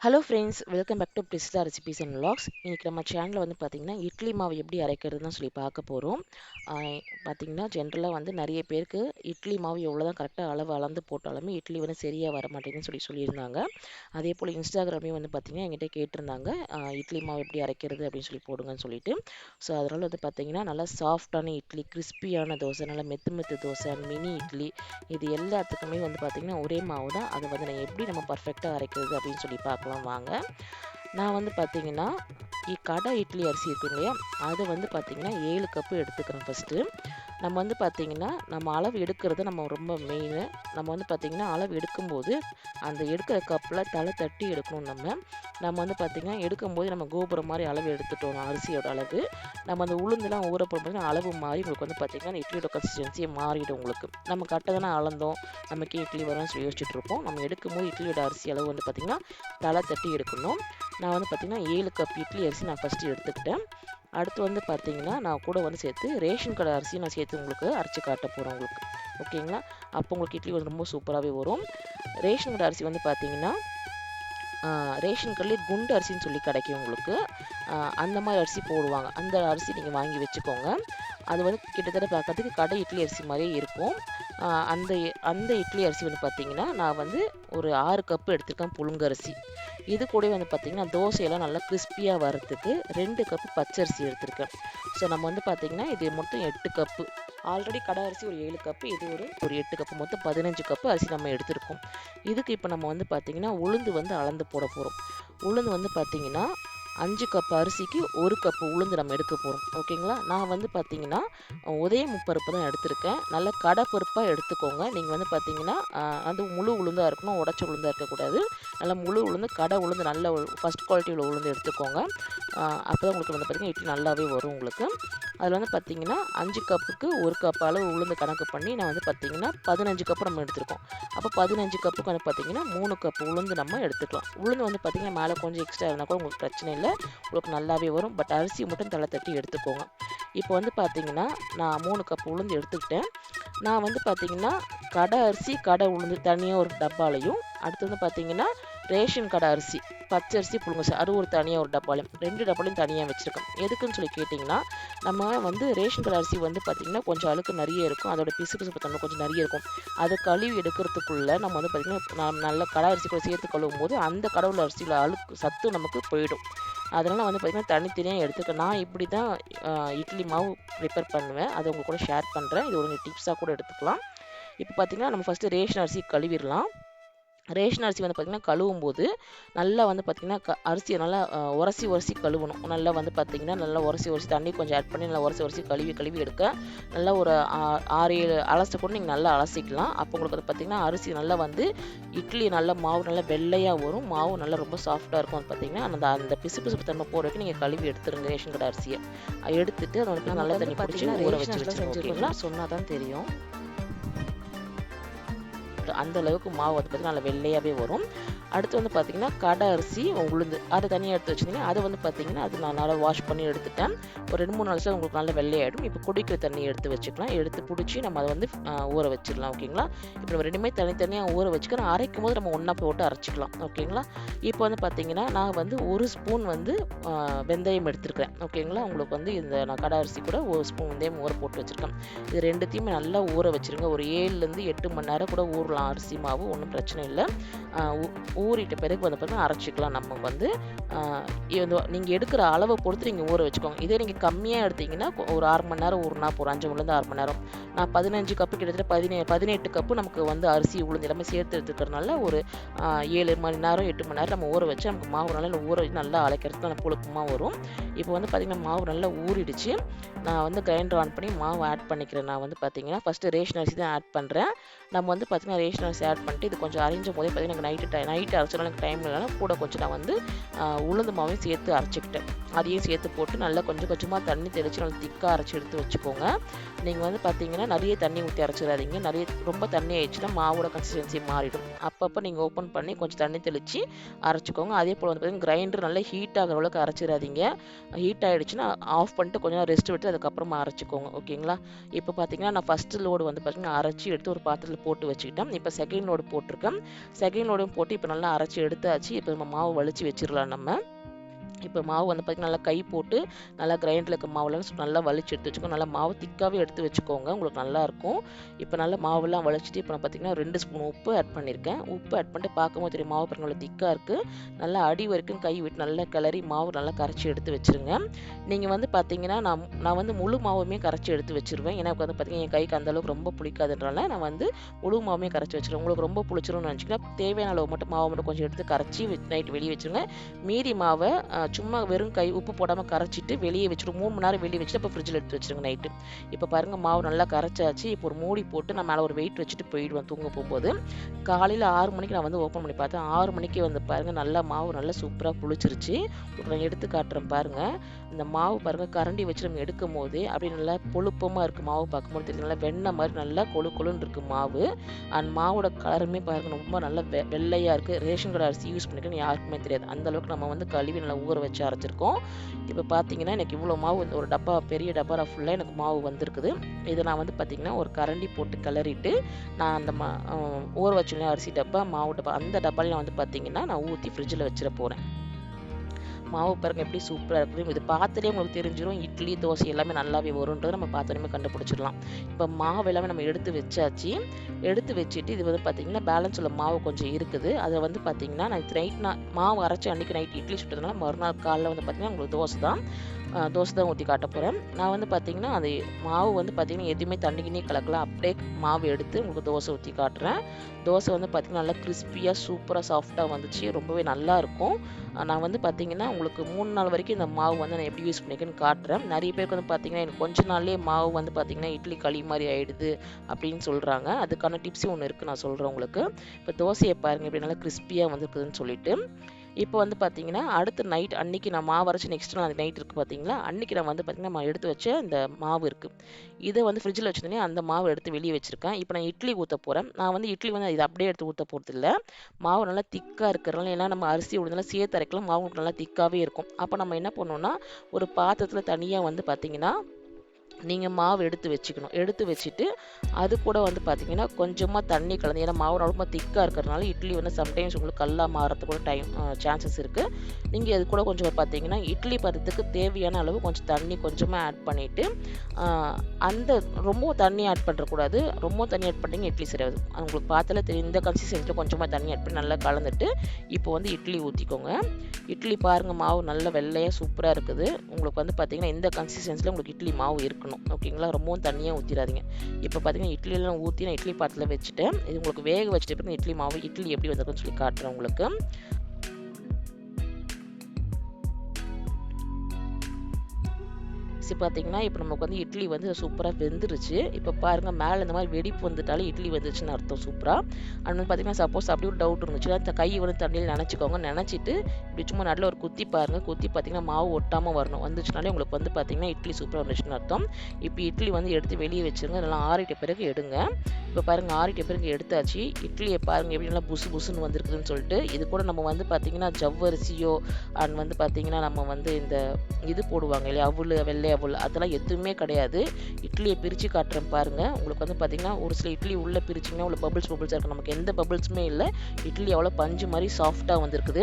Hello friends welcome back to Prista recipes and vlogs இன்றைக்கி நம்ம சேனலில் வந்து பார்த்திங்கன்னா இட்லி மாவு எப்படி அரைக்கிறதுன்னு சொல்லி பார்க்க போகிறோம் பார்த்திங்கன்னா ஜென்ரலாக வந்து நிறைய பேருக்கு இட்லி மாவு எவ்வளோ தான் கரெக்டாக அளவு அளந்து போட்டாலுமே இட்லி வந்து சரியாக வர மாட்டேங்குதுன்னு சொல்லி சொல்லியிருந்தாங்க. அதே போல் இன்ஸ்டாகிராமையும் வந்து பார்த்திங்கன்னா என்கிட்ட கேட்டிருந்தாங்க. இட்லி மாவு எப்படி அரைக்கிறது அப்படின்னு சொல்லி போடுங்கன்னு சொல்லிட்டு. ஸோ அதனால் வந்து பார்த்திங்கன்னா நல்லா சாஃப்டான இட்லி கிறிஸ்பியான தோசை நல்லா மெத்து மெத்து தோசை மினி இட்லி இது எல்லாத்துக்குமே வந்து பார்த்திங்கன்னா ஒரே மாவு தான் அதை வந்து நான் எப்படி நம்ம பர்ஃபெக்டாக அரைக்கிறது அப்படின்னு சொல்லி பார்க்கலாம் வாங்க. நான் வந்து பார்த்தீங்கன்னா இ- கடை இட்லி அரிசி இருக்கு இல்லையா? அதை வந்து பார்த்திங்கன்னா ஏழு கப்பு எடுத்துக்கிறேன் ஃபஸ்ட்டு நம்ம வந்து பார்த்தீங்கன்னா நம்ம அளவு எடுக்கிறது நம்ம ரொம்ப மெயின் நம்ம வந்து பார்த்திங்கன்னா அளவு எடுக்கும்போது அந்த எடுக்கிற கப்பில் தலை தட்டி எடுக்கணும் நம்ம. நம்ம வந்து பார்த்திங்கன்னா எடுக்கும்போது நம்ம கோபுரம் மாதிரி அளவு எடுத்துட்டோம் அரிசியோட அளவு. நம்ம அந்த உளுந்துலாம் ஊற போகும்போது அளவு மாறி உங்களுக்கு வந்து பார்த்தீங்கன்னா இட்லியோட கன்சிஸ்டன்சியே மாறிடும் உங்களுக்கு. நம்ம கரெக்டாக தானே அளந்தோம். நமக்கு இட்லி வரும்னு சொல்லி யோசிச்சுட்டு இருப்போம். நம்ம எடுக்கும்போது இட்லியோட அரிசி அளவு வந்து பார்த்திங்கன்னா தலை தட்டி எடுக்கணும். நான் வந்து பார்த்திங்கன்னா ஏழு கப் இட்லி அரிசி நான் ஃபஸ்ட்டு எடுத்துக்கிட்டேன். அடுத்து வந்து பார்த்தீங்கன்னா நான் கூட வந்து சேர்த்து ரேஷன் கடை அரிசி நான் சேர்த்து உங்களுக்கு அரைச்சி காட்ட போகிறேன் உங்களுக்கு. ஓகேங்களா? அப்போ உங்களுக்கு இட்லி வந்து ரொம்ப சூப்பராகவே வரும். ரேஷன் கடை அரிசி வந்து பார்த்தீங்கன்னா ரேஷன் கடையில் குண்டு அரிசின்னு சொல்லி கிடைக்கும் உங்களுக்கு. அந்த மாதிரி அரிசி போடுவாங்க. அந்த அரிசி நீங்கள் வாங்கி வச்சுக்கோங்க. அது வந்து கிட்டத்தட்ட பார்க்கறதுக்கு கடை இட்லி அரிசி மாதிரியே இருக்கும். அந்த அந்த இட்லி அரிசி வந்து பார்த்திங்கன்னா நான் வந்து ஒரு ஆறு கப்பு எடுத்திருக்கேன் புழுங்கரிசி இது கூட வந்து பார்த்திங்கன்னா தோசையெல்லாம் நல்லா கிறிஸ்பியாக வர்றதுக்கு ரெண்டு கப்பு பச்சரிசி எடுத்திருக்கேன். ஸோ நம்ம வந்து பார்த்திங்கன்னா இது மொத்தம் எட்டு கப்பு ஆல்ரெடி கடை அரிசி ஒரு ஏழு கப்பு இது ஒரு ஒரு எட்டு கப்பு மொத்தம் பதினஞ்சு கப்பு அரிசி நம்ம எடுத்திருக்கோம். இதுக்கு இப்போ நம்ம வந்து பார்த்திங்கன்னா உளுந்து வந்து அளந்து போட போகிறோம் உளுந்து வந்து பார்த்தீங்கன்னா அஞ்சு கப் அரிசிக்கு ஒரு கப்பு உளுந்து நம்ம எடுக்க போகிறோம் ஓகேங்களா நான் வந்து பார்த்தீங்கன்னா உதய முப்பருப்பு தான் எடுத்திருக்கேன். நல்ல கடை பருப்பாக எடுத்துக்கோங்க. நீங்கள் வந்து பார்த்தீங்கன்னா அது முழு உளுந்தாக இருக்கணும் உடச்ச உளுந்தாக இருக்கக்கூடாது. நல்ல முழு உளுந்து கடை உளுந்து நல்ல ஃபஸ்ட் குவாலிட்டி உள்ள உளுந்து எடுத்துக்கோங்க. அப்போ தான் உங்களுக்கு வந்து பார்த்தீங்கன்னா இட்லி நல்லாவே வரும் உங்களுக்கு. அதில் வந்து பார்த்தீங்கன்னா அஞ்சு கப்புக்கு ஒரு கப் அளவு உளுந்து கணக்கு பண்ணி நான் வந்து பார்த்தீங்கன்னா பதினஞ்சு கப்பு நம்ம எடுத்துருக்கோம். அப்போ பதினஞ்சு கப்புக்கு வந்து பார்த்தீங்கன்னா மூணு கப் உளுந்து நம்ம எடுத்துக்கலாம். உளுந்து வந்து பார்த்தீங்கன்னா மேலே கொஞ்சம் எக்ஸ்ட்ரா இருந்தால் கூட உங்களுக்கு பிரச்சனை இல்லை. உங்களுக்கு நல்லாவே வரும். பட் அரிசி மட்டும் தலை தட்டி எடுத்துக்கோங்க. இப்போ வந்து பார்த்தீங்கன்னா நான் மூணு கப் உளுந்து எடுத்துக்கிட்டேன். நான் வந்து பார்த்தீங்கன்னா கடை அரிசி கடை உளுந்து தனியாக ஒரு டப்பாலையும் அடுத்து வந்து பார்த்தீங்கன்னா ரேஷன் கடை அரிசி பச்சை அரிசி புழுங்க சார் அது ஒரு தனியாக ஒரு டப்பாலையும் ரெண்டு டப்பாலையும் தனியாக வச்சுருக்கேன் எதுக்குன்னு சொல்லி கேட்டிங்கன்னா நம்ம வந்து ரேஷன் கடை அரிசி வந்து பார்த்திங்கன்னா கொஞ்சம் அழுக்கு நிறைய இருக்கும். அதோட பிசு பிசுப்பு தன்மை கொஞ்சம் நிறைய இருக்கும். அது கழுவி எடுக்கிறதுக்குள்ளே நம்ம வந்து பார்த்திங்கன்னா நான் நல்ல கடை அரிசி கூட சேர்த்து கழுவும் போது அந்த கடவுள் அரிசியில் அழுக்கு சத்து நமக்கு போயிடும். அதனால் வந்து பார்த்திங்கன்னா தனித்தனியாக எடுத்துக்க நான் இப்படி தான் இட்லி மாவு ப்ரிப்பேர் பண்ணுவேன். அதை உங்கள் கூட ஷேர் பண்ணுறேன் இது ஒரு டிப்ஸாக கூட எடுத்துக்கலாம். இப்போ பார்த்திங்கன்னா நம்ம ஃபஸ்ட்டு ரேஷன் அரிசி கழுவிடலாம். ரேஷன் அரிசி வந்து பார்த்திங்கன்னா கழுவும் போது நல்லா வந்து பார்த்திங்கன்னா க அரிசியை நல்லா உரசி உரசி கழுவணும். நல்லா வந்து பார்த்திங்கன்னா நல்லா உரசி உரசி தண்ணி கொஞ்சம் ஆட் பண்ணி நல்லா உரசி உரசி கழுவி கழுவி எடுக்க நல்லா ஒரு ஆறு ஏழு அலச கூட நீங்கள் நல்லா அலசிக்கலாம். அப்போ உங்களுக்கு வந்து பார்த்திங்கன்னா அரிசி நல்லா வந்து இட்லி நல்லா மாவு நல்லா வெள்ளையாக வரும். மாவு நல்லா ரொம்ப சாஃப்டாக இருக்கும் வந்து பார்த்திங்கன்னா அந்த அந்த பிசு பிசுப்பு தன்மை போகிறதுக்கு நீங்கள் கழுவி எடுத்துருங்க ரேஷன் கடை அரிசியை. எடுத்துட்டு அதை வந்து நல்லா தண்ணி பிடிச்சி ஊற வச்சு வச்சுருங்க. ஓகேங்களா? சொன்னால் தான் தெரியும். அந்த அளவுக்கு மாவு வந்து பார்த்திங்கன்னா நல்லா வெள்ளையாகவே வரும். அடுத்து வந்து பார்த்திங்கன்னா கடை அரிசி உளுந்து. அதை தனியாக எடுத்து வச்சுருந்தீங்கன்னா அதை வந்து பார்த்திங்கன்னா அது நான் நல்லா வாஷ் பண்ணி எடுத்துட்டேன். ஒரு ரெண்டு மூணு நாள் உங்களுக்கு நல்லா வெள்ளையாயிடும். இப்போ குடிக்கிற தண்ணி எடுத்து வச்சுக்கலாம். எடுத்து பிடிச்சி நம்ம அதை வந்து ஊற வச்சிடலாம் ஓகேங்களா? இப்போ நம்ம ரெண்டுமே தனித்தனியாக ஊற வச்சுக்கிறோம் அரைக்கும் போது நம்ம ஒன்றா போட்டு அரைச்சிக்கலாம் ஓகேங்களா? இப்போ வந்து பார்த்திங்கன்னா நான் வந்து ஒரு ஸ்பூன் வந்து வெந்தயம் எடுத்துருக்கிறேன் ஓகேங்களா? உங்களுக்கு வந்து இந்த நான் கடை அரிசி கூட ஒரு ஸ்பூன் வெந்தயம் ஊற போட்டு வச்சுருக்கேன். இது ரெண்டுத்தையுமே நல்லா ஊற வச்சுருங்க. ஒரு ஏழுலேருந்து எட்டு மணி நேரம் கூட ஊறலாம் அரிசி மாவு ஒன்றும் பிரச்சனை இல்லை. ஊ- ஊறிட்ட பிறகு வந்து பார்த்தீங்கன்னா அரைச்சிக்கலாம். நம்ம வந்து நீங்கள் எடுக்கிற அளவை பொறுத்து நீங்கள் ஊற வச்சுக்கோங்க. இதே நீங்கள் கம்மியாக எடுத்தீங்கன்னா ஒரு ஆறு மணி நேரம் ஊறினா போகிறோம் அஞ்சு மணிலேருந்து ஆறு மணி நேரம். நான் பதினஞ்சு கப்பு கிட்டத்தட்ட பதினே பதினெட்டு கப்பு நமக்கு வந்து அரிசி உளுந்து எல்லாமே சேர்த்து எடுத்துக்கிறதுனால ஒரு ஏழு மணி நேரம் எட்டு மணி நேரம் நம்ம ஊற வச்சு நமக்கு மாவு நல்லா ஊற வச்சு நல்லா அழைக்கிறதுக்கு நல்லா புழுக்கமாக வரும். இப்போ வந்து பார்த்திங்கன்னா மாவு நல்லா ஊறிடுச்சு. நான் வந்து கிரைண்டர் ஆன் பண்ணி மாவு ஆட் பண்ணிக்கிறேன். நான் வந்து பார்த்தீங்கன்னா ஃபஸ்ட்டு ரேஷன் அரிசி தான் ஆட் பண்ணுறேன் நம்ம வந்து பார்த்தீங்கன்னா ரேஷன் அரிசி ஆட் பண்ணிட்டு இது கொஞ்சம் அரைஞ்ச போதே பார்த்தீங்கன்னா எனக்கு நைட்டு டை நைட்டு அரைச்சாலும் எனக்கு டைம் இல்லைனா கூட கொஞ்சம் நான் வந்து உளுந்து மாவையும் சேர்த்து அரைச்சிக்கிட்டேன். அதையும் சேர்த்து போட்டு நல்லா கொஞ்சம் கொஞ்சமாக தண்ணி தெளித்து நல்லா திக்காக அரைச்சி எடுத்து வச்சுக்கோங்க. நீங்கள் வந்து பார்த்தீங்கன்னா நிறைய தண்ணி ஊற்றி அரைச்சிடாதீங்க. நிறைய ரொம்ப தண்ணி ஆயிடுச்சுன்னா மாவோட கன்சிஸ்டன்சி மாறிடும். அப்பப்போ நீங்கள் ஓப்பன் பண்ணி கொஞ்சம் தண்ணி தெளித்து அரைச்சிக்கோங்க. அதே போல் வந்து பார்த்தீங்கன்னா கிரைண்டர் நல்லா ஹீட் ஆகிற அளவுக்கு அரைச்சிடாதீங்க ஹீட் ஆகிடுச்சுன்னா ஆஃப் பண்ணிட்டு கொஞ்சம் ரெஸ்ட் விட்டு அதுக்கப்புறமா அரைச்சிக்கோங்க. ஓகேங்களா? இப்போ பார்த்தீங்கன்னா நான் ஃபஸ்ட்டு லோடு வந்து பார்த்திங்கன்னா அரைச்சி எடுத்து ஒரு பாத்திரத்தில் போட்டு வச்சுக்கிட்டேன். இப்போ செகண்ட் லோடு போட்டிருக்கேன். செகண்ட் லோடும் போட்டு இப்போ நல்லா அரைச்சி எடுத்தாச்சு. இப்போ நம்ம மாவு வலிச்சு வச்சிடலாம் நம்ம. இப்போ மாவு வந்து பார்த்திங்கன்னா நல்லா கை போட்டு நல்லா கிரைண்டரில் இருக்க மாவுலாம் நல்லா வலிச்சு எடுத்து வச்சுக்கோங்க நல்லா மாவு திக்காகவே எடுத்து வச்சுக்கோங்க. உங்களுக்கு நல்லாயிருக்கும் இப்போ நல்லா மாவுலாம் வலிச்சிட்டு இப்போ நான் பார்த்திங்கன்னா ரெண்டு ஸ்பூன் உப்பு ஆட் பண்ணியிருக்கேன். உப்பு ஆட் பண்ணிட்டு பார்க்கும்போது தெரியும் மாவு பாருங்க நல்லா திக்காக இருக்குது நல்லா அடி வரைக்கும் கை விட்டு நல்லா கிளறி மாவு நல்லா கரைச்சி எடுத்து வச்சுருங்க. நீங்கள் வந்து பார்த்தீங்கன்னா நான் நான் வந்து முழு மாவுமே கரைச்சி எடுத்து வச்சுருவேன். எனக்கு வந்து பார்த்தீங்கன்னா என் கைக்கு அந்தளவுக்கு ரொம்ப பிடிக்காதுன்றனால நான் வந்து முழு மாவுமே கரைச்சி வச்சுருவேன். உங்களுக்கு ரொம்ப பிடிச்சிரும்னு நினச்சிங்கன்னா தேவையான அளவு மட்டும் மாவு மட்டும் கொஞ்சம் எடுத்து கரைச்சி நைட் வெளியே வச்சுருங்க. மீதி மாவை சும்மா வெறும் கை உப்பு போடாமல் கரைச்சிட்டு வெளியே வச்சுட்டு மூணு மணி நேரம் வெளியே வச்சுட்டு இப்போ ஃப்ரிட்ஜில் எடுத்து வச்சுருங்க நைட்டு இப்போ பாருங்கள் மாவு நல்லா கரைச்சாச்சு. இப்போ ஒரு மூடி போட்டு நான் மேலே ஒரு வெயிட் வச்சுட்டு போயிடுவேன் தூங்க போகும்போது. காலையில் ஆறு மணிக்கு நான் வந்து ஓப்பன் பண்ணி பார்த்தேன். ஆறு மணிக்கு வந்து பாருங்கள் நல்லா மாவு நல்லா சூப்பராக புளிச்சிருச்சு. நான் எடுத்து காட்டுறேன் பாருங்கள் இந்த மாவு பாருங்கள் கரண்டி வச்சு நம்ம எடுக்கும் போது அப்படியே நல்லா பொழுப்பமாக இருக்குது மாவு பார்க்கும்போது. தெரியும் நல்லா வெண்ணெய் மாதிரி நல்லா கொழு கொழுன்னு இருக்குது மாவு. அண்ட் மாவோட கலருமே பாருங்கள் ரொம்ப நல்லா வெ வெள்ளையாக இருக்குது ரேஷன் கடை அரிசி யூஸ் பண்ணிக்கணும்னு யாருக்குமே தெரியாது. அந்தளவுக்கு நம்ம வந்து கழுவி நல்லா ஊற வச்சு அரைச்சிருக்கோம். இப்போ பார்த்தீங்கன்னா எனக்கு இவ்வளோ மாவு ஒரு டப்பா பெரிய டப்பா ஃபுல்லாக எனக்கு மாவு வந்திருக்குது. இதை நான் வந்து பார்த்திங்கன்னா ஒரு கரண்டி போட்டு கிளறிட்டு நான் அந்த மா ஊற வச்சுள்ள அரிசி டப்பா மாவு டப்பா அந்த டப்பாலையும் வந்து பார்த்திங்கன்னா நான் ஊற்றி ஃப்ரிட்ஜில் வச்சிட போகிறேன் மாவு பாருங்கள் எப்படி சூப்பராக இருக்குது இது பார்த்துட்டே உங்களுக்கு தெரிஞ்சிடும் இட்லி தோசை எல்லாமே நல்லாவே வரும்ன்றது நம்ம பார்த்தோன்னே கண்டுபிடிச்சிடலாம். இப்போ மாவு எல்லாமே நம்ம எடுத்து வச்சாச்சு. எடுத்து வச்சுட்டு இது வந்து பார்த்திங்கன்னா பேலன்ஸ் உள்ள மாவு கொஞ்சம் இருக்குது. அதை வந்து பார்த்திங்கன்னா நான் நைட் நான் மாவு அரைச்சி அன்றைக்கி நைட் இட்லி சுட்டதுனால மறுநாள் காலையில் வந்து பார்த்திங்கன்னா உங்களுக்கு தோசை தான். தோசை தான் ஊற்றி காட்ட போகிறேன் நான் வந்து பார்த்திங்கன்னா அது மாவு வந்து பார்த்திங்கன்னா எதுவுமே தண்ணிக்கினே கலக்கலாம் அப்படியே மாவு எடுத்து உங்களுக்கு தோசை ஊற்றி காட்டுறேன். தோசை வந்து பார்த்திங்கன்னா நல்லா கிறிஸ்பியாக சூப்பராக சாஃப்டாக வந்துச்சு. ரொம்பவே நல்லாயிருக்கும் நான் வந்து பார்த்திங்கன்னா உங்களுக்கு மூணு நாள் வரைக்கும் இந்த மாவு வந்து நான் எப்படி யூஸ் பண்ணிக்கன்னு காட்டுறேன். நிறைய பேருக்கு வந்து பார்த்திங்கன்னா எனக்கு கொஞ்ச நாள்லேயே மாவு வந்து பார்த்திங்கன்னா இட்லி களி மாதிரி ஆகிடுது அப்படின்னு சொல்கிறாங்க அதுக்கான டிப்ஸும் ஒன்று இருக்குது நான் சொல்கிறேன் உங்களுக்கு. இப்போ தோசையை பாருங்கள் இப்படி நல்லா கிறிஸ்பியாக வந்துருக்குதுன்னு சொல்லிட்டு. இப்போ வந்து பார்த்தீங்கன்னா அடுத்த நைட் அன்னைக்கு நான் மாவு அரைச்சி நெக்ஸ்ட் நாள் நைட் இருக்குது பார்த்தீங்களா? அன்னைக்கு நான் வந்து பார்த்திங்கன்னா நான் எடுத்து வச்ச இந்த மாவு இருக்குது இதை வந்து ஃப்ரிட்ஜில் வச்சுருந்தேன் அந்த மாவு எடுத்து வெளியே வச்சுருக்கேன். இப்போ நான் இட்லி ஊற்ற போகிறேன் நான் வந்து இட்லி வந்து இதை அப்படியே எடுத்து ஊற்ற போகிறது இல்லை மாவு நல்லா திக்காக இருக்கிறனால ஏன்னா நம்ம அரிசி உடனே சேர்த்து அரைக்கலாம். மாவு நல்லா திக்காகவே இருக்கும். அப்போ நம்ம என்ன பண்ணோம்னா ஒரு பாத்திரத்தில் தனியாக வந்து பார்த்திங்கன்னா நீங்கள் மாவு எடுத்து வச்சுக்கணும். எடுத்து வச்சுட்டு அது கூட வந்து பார்த்தீங்கன்னா கொஞ்சமாக தண்ணி கலந்து ஏன்னா மாவு ரொம்ப திக்காக இருக்கிறதுனால இட்லி வந்து சம்டைம்ஸ் உங்களுக்கு கல்லாக மாறதுக்கு கூட டைம் சான்சஸ் இருக்குது நீங்கள் அது கூட கொஞ்சம் பார்த்தீங்கன்னா இட்லி பதத்துக்கு தேவையான அளவு கொஞ்சம் தண்ணி கொஞ்சமாக ஆட் பண்ணிவிட்டு அந்த ரொம்ப தண்ணி ஆட் பண்ணுறக்கூடாது ரொம்ப தண்ணி ஆட் பண்ணிங்க இட்லி சரியாது உங்களுக்கு பார்த்தல தெரியும். இந்த கன்சிஸ்டன்சியில் கொஞ்சமாக தண்ணி ஆட் பண்ணி நல்லா கலந்துட்டு இப்போ வந்து இட்லி ஊற்றிக்கோங்க இட்லி பாருங்கள் மாவு நல்ல வெள்ளையாக சூப்பராக இருக்குது. உங்களுக்கு வந்து பார்த்திங்கன்னா இந்த கன்சிஸ்டன்சியில் உங்களுக்கு இட்லி மாவு இருக்கணும். ஓகேங்களா? ரொம்பவும் தண்ணியாக ஊற்றிடாதீங்க இப்போ பார்த்தீங்கன்னா இட்லியெல்லாம் ஊற்றி நான் இட்லி பாத்திரத்தில் வச்சுட்டேன் இது உங்களுக்கு வேக வச்சுட்டு பிறகு இட்லி மாவு இட்லி எப்படி வந்திருக்குன்னு சொல்லி காட்டுறேன் உங்களுக்கு. அரிசி பார்த்தீங்கன்னா இப்போ நமக்கு வந்து இட்லி வந்து சூப்பராக வெந்துருச்சு. இப்போ பாருங்கள் மேலே இந்த மாதிரி வெடிப்பு வந்துட்டாலே இட்லி வந்துருச்சுன்னு அர்த்தம் சூப்பராக அண்ட் வந்து பார்த்திங்கன்னா சப்போஸ் அப்படி ஒரு டவுட் இருந்துச்சுன்னா அந்த கை வந்து தண்ணியில் நினச்சிக்கோங்க. நினச்சிட்டு இப்படி சும்மா நல்ல ஒரு குத்தி பாருங்கள் குத்தி பார்த்தீங்கன்னா மாவு ஒட்டாமல் வரணும். வந்துச்சுனாலே உங்களுக்கு வந்து பார்த்தீங்கன்னா இட்லி சூப்பராக வந்துச்சுன்னு அர்த்தம். இப்போ இட்லி வந்து எடுத்து வெளியே வச்சுருங்க. நல்லா ஆறிட்ட பிறகு எடுங்க. இப்போ பாருங்கள் ஆறிட்ட பிறகு எடுத்தாச்சு. இட்லியை பாருங்கள் எப்படி நல்லா புசு புசுன்னு வந்திருக்குதுன்னு சொல்லிட்டு இது கூட நம்ம வந்து பார்த்திங்கன்னா ஜவ்வரிசியோ அண்ட் வந்து பார்த்தீங்கன்னா நம்ம வந்து இந்த இது போடுவாங்க இல்லையா அவ்வளோ வெள்ளை டபுள் அதெல்லாம் எதுவுமே கிடையாது. இட்லியை பிரித்து காட்டுறேன் பாருங்கள் உங்களுக்கு வந்து பார்த்திங்கன்னா ஒரு சில இட்லி உள்ளே பிரிச்சிங்கன்னா உள்ள பபிள்ஸ் பபிள்ஸாக இருக்கும். நமக்கு எந்த பபிள்ஸுமே இல்லை. இட்லி அவ்வளோ பஞ்சு மாதிரி சாஃப்டாக வந்திருக்குது.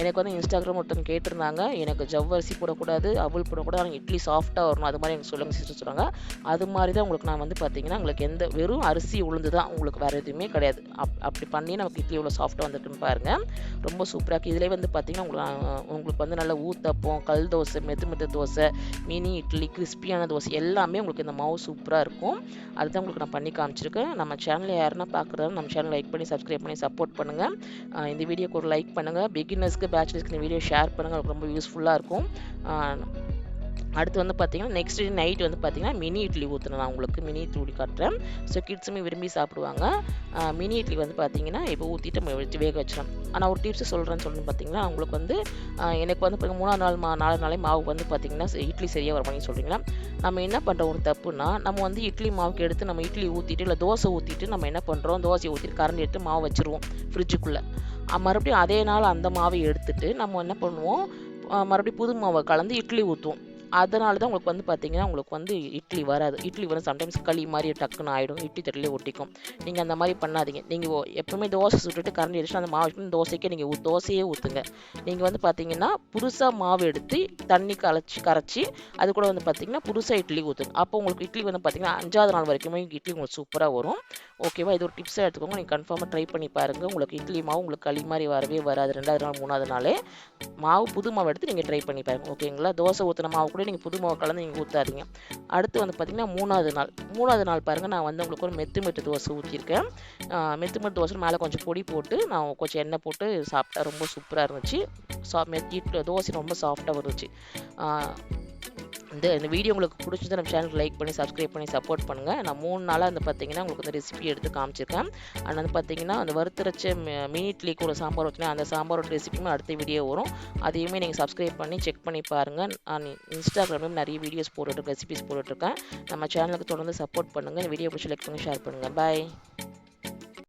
எனக்கு வந்து இன்ஸ்டாகிராம் ஒருத்தவங்க கேட்டிருந்தாங்க. எனக்கு ஜவ்வரிசி போடக்கூடாது அவள் போடக்கூடாது. ஆனால் இட்லி சாஃப்டாக வரணும். அது மாதிரி எனக்கு சொல்லுங்க சிஸ்டர் சொல்கிறாங்க அது மாதிரி தான் உங்களுக்கு நான் வந்து பார்த்தீங்கன்னா உங்களுக்கு எந்த வெறும் அரிசி உளுந்து தான் உங்களுக்கு வேறு எதுவுமே கிடையாது. அப் அப்படி பண்ணி நமக்கு இட்லி எவ்வளோ சாஃப்டாக வந்திருக்குன்னு பாருங்கள் ரொம்ப சூப்பராக இருக்குது இதிலே வந்து பார்த்திங்கன்னா உங்களுக்கு உங்களுக்கு வந்து நல்லா ஊத்தப்பம் கல் தோசை மெது மெது தோசை மினி இட்லி கிறிஸ்பியான தோசை எல்லாமே உங்களுக்கு இந்த மாவு சூப்பராக இருக்கும். அதுதான் உங்களுக்கு நான் பண்ணி காமிச்சிருக்கேன். நம்ம சேனலில் யாருன்னா பார்க்குறதா நம்ம சேனல் லைக் பண்ணி சப்ஸ்கிரைப் பண்ணி சப்போர்ட் பண்ணுங்கள் இந்த வீடியோக்கு ஒரு லைக் பண்ணுங்கள் பிகினர்ஸ்க்கு பேச்சுலர்ஸ்க்கு இந்த வீடியோ ஷேர் பண்ணுங்கள் எனக்கு ரொம்ப யூஸ்ஃபுல்லாக இருக்கும். அடுத்து வந்து பார்த்தீங்கன்னா நெக்ஸ்ட் டே நைட் வந்து பார்த்தீங்கன்னா மினி இட்லி ஊற்றுறேன் நான் உங்களுக்கு மினி இட்லி ஊற்றி காட்டுறேன். ஸோ கிட்ஸுமே விரும்பி சாப்பிடுவாங்க. மினி இட்லி வந்து பார்த்தீங்கன்னா இப்போ ஊற்றிட்டு நம்ம வச்சு வேக வச்சிடும் ஆனால் ஒரு டிப்ஸ் சொல்கிறேன்னு சொல்லணும் பார்த்தீங்கன்னா உங்களுக்கு வந்து எனக்கு வந்து மூணாவது நாள் மா நாலு நாளே மாவு வந்து பார்த்தீங்கன்னா இட்லி சரியாக வர மாதிரி நம்ம என்ன பண்ணுறோம் ஒரு தப்புனா நம்ம வந்து இட்லி மாவுக்கு எடுத்து நம்ம இட்லி ஊற்றிட்டு இல்லை தோசை ஊற்றிட்டு நம்ம என்ன பண்ணுறோம் தோசையை ஊற்றிட்டு கரண்டி எடுத்து மாவு வச்சுருவோம் ஃப்ரிட்ஜுக்குள்ளே மறுபடியும் அதே நாள் அந்த மாவை எடுத்துட்டு நம்ம என்ன பண்ணுவோம்? மறுபடியும் புது மாவை கலந்து இட்லி ஊற்றுவோம் அதனால தான் உங்களுக்கு வந்து பார்த்தீங்கன்னா உங்களுக்கு வந்து இட்லி வராது. இட்லி வரும். சம்டைம்ஸ் களி மாதிரி டக்குன்னு ஆகிடும் இட்லி தட்டிலே ஒட்டிக்கும். நீங்கள் அந்த மாதிரி பண்ணாதீங்க. நீங்கள் எப்பவுமே தோசை சுட்டுட்டு கரண்டி அடிச்சுட்டு அந்த மாவு தோசைக்கே நீங்கள் தோசையே ஊற்றுங்க நீங்கள் வந்து பார்த்தீங்கன்னா புதுசாக மாவு எடுத்து தண்ணி கலைச்சி கரைச்சி அது கூட வந்து பார்த்தீங்கன்னா புதுசாக இட்லி ஊற்றுங்க அப்போ உங்களுக்கு இட்லி வந்து பார்த்தீங்கன்னா அஞ்சாவது நாள் வரைக்குமே இட்லி உங்களுக்கு சூப்பராக வரும். ஓகேவா இது ஒரு டிப்ஸாக எடுத்துக்கோங்க. நீங்கள் கன்ஃபார்மாக ட்ரை பண்ணி பாருங்கள் உங்களுக்கு இட்லி மாவு உங்களுக்கு களி மாதிரி வரவே வராது. ரெண்டாவது நாள் மூணாவது நாளே மாவு புது மாவு எடுத்து நீங்கள் ட்ரை பண்ணி பாருங்கள் ஓகேங்களா தோசை ஊற்றின மாவு கூட நீங்கள் புது மாவு கலந்து நீங்கள் ஊற்றாதீங்க அடுத்து வந்து பார்த்திங்கன்னா மூணாவது நாள். மூணாவது நாள் பாருங்கள் நான் வந்து உங்களுக்கு ஒரு மெத்து மெட்டு தோசை ஊற்றிருக்கேன் மெத்து மெட்டு தோசை மேலே கொஞ்சம் பொடி போட்டு நான் கொஞ்சம் எண்ணெய் போட்டு சாப்பிட்டா ரொம்ப சூப்பராக இருந்துச்சு. சா மெத் இட்லி தோசை ரொம்ப சாஃப்டாக இருந்துச்சு. இந்த இந்த வீடியோ உங்களுக்கு பிடிச்சது நம்ம சேனலுக்கு லைக் பண்ணி சப்ஸ்கிரைப் பண்ணி சப்போர்ட் பண்ணுங்கள் நான் மூணு நாளாக வந்து பார்த்தீங்கன்னா உங்களுக்கு இந்த ரெசிபி எடுத்து காமிச்சிருக்கேன். அண்ட் வந்து பார்த்தீங்கன்னா அந்த வறுத்தரைச்ச மினி இட்லிக்கு ஒரு சாம்பார் வச்சுனா அந்த சாம்பாரோட ரெசிபியுமே அடுத்த வீடியோ வரும். அதையுமே நீங்கள் சப்ஸ்கிரைப் பண்ணி செக் பண்ணி பாருங்கள் நான் இன்ஸ்டாகிராம்லேயும் நிறைய வீடியோஸ் போட்டுருக்கேன் ரெசிபிஸ் போட்டுட்ருக்கேன் நம்ம சேனலுக்கு தொடர்ந்து சப்போர்ட் பண்ணுங்கள் இந்த வீடியோ பிடிச்சி லைக் பண்ணி ஷேர் பண்ணுங்கள் பாய்